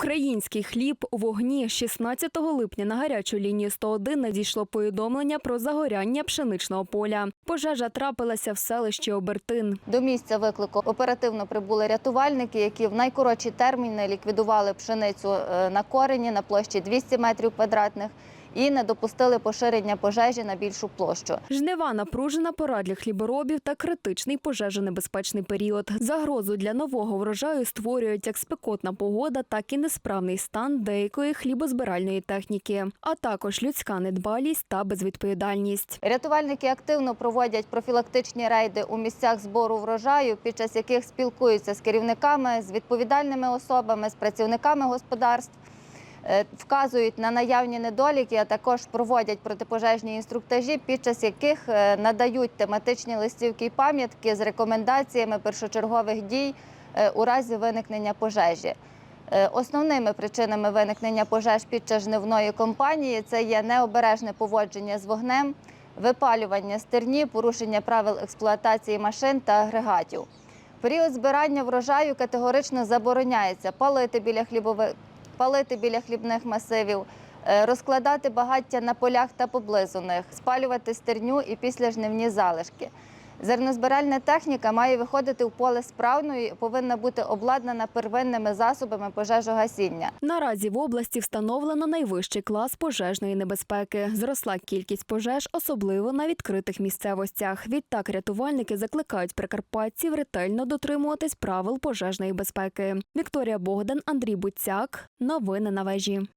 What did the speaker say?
Український хліб у вогні 16 липня на гарячу лінію 101 надійшло повідомлення про загоряння пшеничного поля. Пожежа трапилася в селищі Обертин. До місця виклику оперативно прибули рятувальники, які в найкоротші терміни ліквідували пшеницю е, на корені на площі 200 метрів квадратних і не допустили поширення пожежі на більшу площу. Жнива напружена пора для хліборобів та критичний пожежонебезпечний період. Загрозу для нового врожаю створюють як спекотна погода, так і несправний стан деякої хлібозбиральної техніки, а також людська недбалість та безвідповідальність. Рятувальники активно проводять профілактичні рейди у місцях збору врожаю, під час яких спілкуються з керівниками, з відповідальними особами, з працівниками господарств. Е, Вказують на наявні недоліки, а також проводять протипожежні інструктажі, під час яких е, надають тематичні листівки і пам'ятки з рекомендаціями першочергових дій е, у разі виникнення пожежі. Основними причинами виникнення пожеж під час жнивної кампанії це є необережне поводження з вогнем, випалювання стерні, порушення правил експлуатації машин та агрегатів. Період збирання врожаю категорично забороняється палити біля хлібових, палити біля хлібних масивів, е, розкладати багаття на полях та поблизу них, спалювати стерню і післяжнивні залишки. Зернозбиральна техніка має виходити у поле справно повинна бути обладнана первинними засобами пожежогасіння. Наразі в області встановлено найвищий клас пожежної небезпеки. Зросла кількість пожеж, особливо на відкритих місцевостях. Відтак рятувальники закликають прикарпатців ретельно дотримуватись правил пожежної безпеки. Вікторія Богдан, Андрій Буцяк. Новини на вежі.